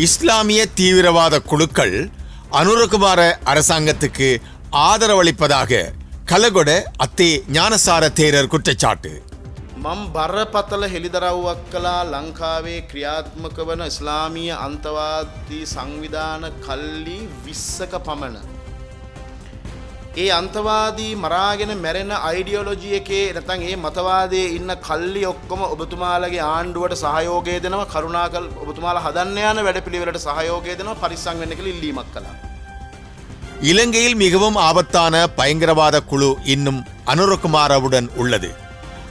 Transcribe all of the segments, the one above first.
இஸ்லாமிய தீவிரவாத குழுக்கள் அனுரகுமார அரசாங்கத்துக்கு ஆதரவளிப்பதாக கலகொட அத்தே ஞானசார தேரர் குற்றச்சாட்டு මං බරපතල හෙළිදරව්වක් කලා ලංකාවේ ක්‍රියාත්මක වන ඉස්ලාමීය අන්තවාදී සංවිධාන කල්ලි විස්සක පමණ. ඒ අන්තවාදී මරාගෙන මැරෙන අයිඩියෝලොජිය එකේ නැතන් ඒ මතවාදේ ඉන්න කල්ලි ඔක්කොම ඔබතුමාලගේ ආණ්ඩුවට සහයෝගය දෙනව කරුණාකල් ඔබතුමාල හදන්න යන වැඩ පිළිවෙලට සහයෝගය දෙනවා පරිස්සං වෙන්න කළ ඉල්ලීමක් කලා. இலங்கையில் மிகவும் ஆபத்தான பயங்கரவாத குழு இன்னும் அனுரகுமாரவுடன் உள்ளது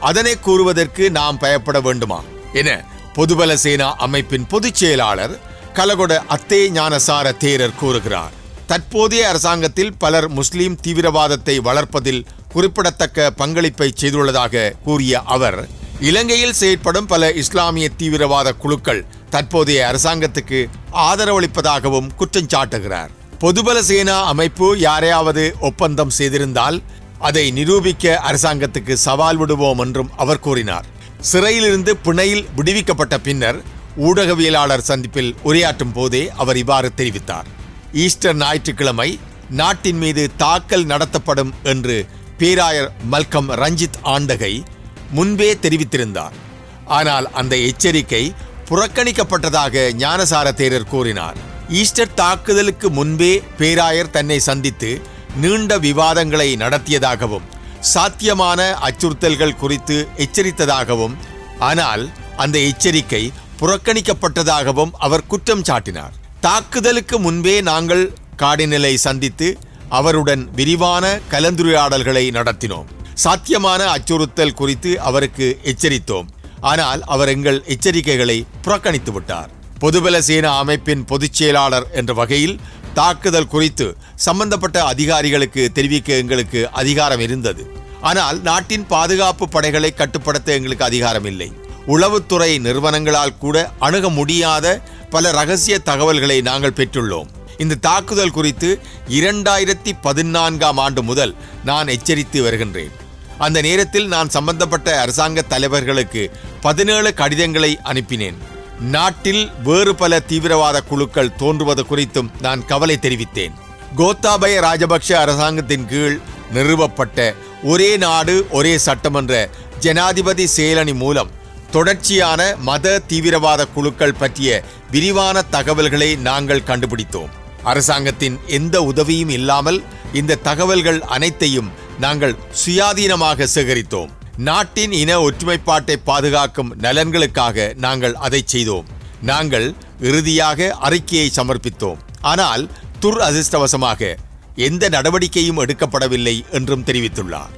அதனை கூறுவதற்கு நாம் பயப்பட வேண்டுமா என பொதுபல சேனா அமைப்பின் பொதுச் செயலாளர் கலகொட அத்தே ஞானசார தேரர் கூறுகிறார் தற்போதைய அரசாங்கத்தில் பலர் முஸ்லீம் தீவிரவாதத்தை வளர்ப்பதில் குறிப்பிடத்தக்க பங்களிப்பை செய்துள்ளதாக கூறிய அவர் இலங்கையில் செயற்படும் பல இஸ்லாமிய தீவிரவாத குழுக்கள் தற்போதைய அரசாங்கத்துக்கு ஆதரவளிப்பதாகவும் குற்றம் சாட்டுகிறார். பொதுபல சேனா அமைப்பு யாரையாவது ஒப்பந்தம் செய்திருந்தால் அதை நிரூபிக்க அரசாங்கத்துக்கு சவால் விடுவோம் என்றும் அவர் கூறினார். சிறையிலிருந்து பிணையில் விடுவிக்கப்பட்ட பின்னர் ஊடகவியலாளர் சந்திப்பில் உரையாற்றும் போதே அவர் இவ்வாறு தெரிவித்தார். ஈஸ்டர் ஞாயிற்றுக்கிழமை நாட்டின் மீது தாக்கல் நடத்தப்படும் என்று பேராயர் மல்கம் ரஞ்சித் ஆண்டகை முன்பே தெரிவித்திருந்தார். ஆனால் அந்த எச்சரிக்கை புறக்கணிக்கப்பட்டதாக ஞானசார தேரர் கூறினார். ஈஸ்டர் தாக்குதலுக்கு முன்பே பேராயர் தன்னை சந்தித்து நீண்ட விவாதங்களை நடத்தியதாகவும் சாத்தியமான அச்சுறுத்தல்கள் குறித்து எச்சரித்ததாகவும் ஆனால் அந்த எச்சரிக்கை புறக்கணிக்கப்பட்டதாகவும் அவர் குற்றம் சாட்டினார். தாக்குதலுக்கு முன்பே நாங்கள் காடிநிலை சந்தித்து அவருடன் விரிவான கலந்துரையாடல்களை நடத்தினோம். சாத்தியமான அச்சுறுத்தல் குறித்து அவருக்கு எச்சரித்தோம். ஆனால் அவர் எங்கள் எச்சரிக்கைகளை புறக்கணித்து விட்டார். பொதுபல சேனா அமைப்பின் பொதுச் செயலாளர் என்ற வகையில் தாக்குதல் குறித்து சம்பந்தப்பட்ட அதிகாரிகளுக்கு தெரிவிக்க எங்களுக்கு அதிகாரம் இருந்தது. ஆனால் நாட்டின் பாதுகாப்பு படைகளை கட்டுப்படுத்த எங்களுக்கு அதிகாரம் இல்லை. உளவுத்துறை நிறுவனங்களால் கூட அணுக முடியாத பல ரகசிய தகவல்களை நாங்கள் பெற்றுள்ளோம். இந்த தாக்குதல் குறித்து இரண்டாயிரத்தி பதினான்காம் ஆண்டு முதல் நான் எச்சரித்து வருகின்றேன். அந்த நேரத்தில் நான் சம்பந்தப்பட்ட அரசாங்க தலைவர்களுக்கு பதினேழு கடிதங்களை அனுப்பினேன். நாட்டில் வேறு பல தீவிரவாத குழுக்கள் தோன்றுவது குறித்தும் நான் கவலை தெரிவித்தேன். கோத்தாபய ராஜபக்ஷ அரசாங்கத்தின் கீழ் நிறுவப்பட்ட ஒரே நாடு ஒரே சட்டமன்ற ஜனாதிபதி செயலணி மூலம் தொடர்ச்சியான மத தீவிரவாத குழுக்கள் பற்றிய விரிவான தகவல்களை நாங்கள் கண்டுபிடித்தோம். அரசாங்கத்தின் எந்த உதவியும் இல்லாமல் இந்த தகவல்கள் அனைத்தையும் நாங்கள் சுயாதீனமாக சேகரித்தோம். நாட்டின் இன ஒற்றுமைப்பாட்டை பாதுகாக்கும் நலன்களுக்காக நாங்கள் அதை செய்தோம். நாங்கள் இறுதியாக அறிக்கையை சமர்ப்பித்தோம். ஆனால் துர் அதிர்ஷ்டவசமாக எந்த நடவடிக்கையும் எடுக்கப்படவில்லை என்றும் தெரிவித்துள்ளார்.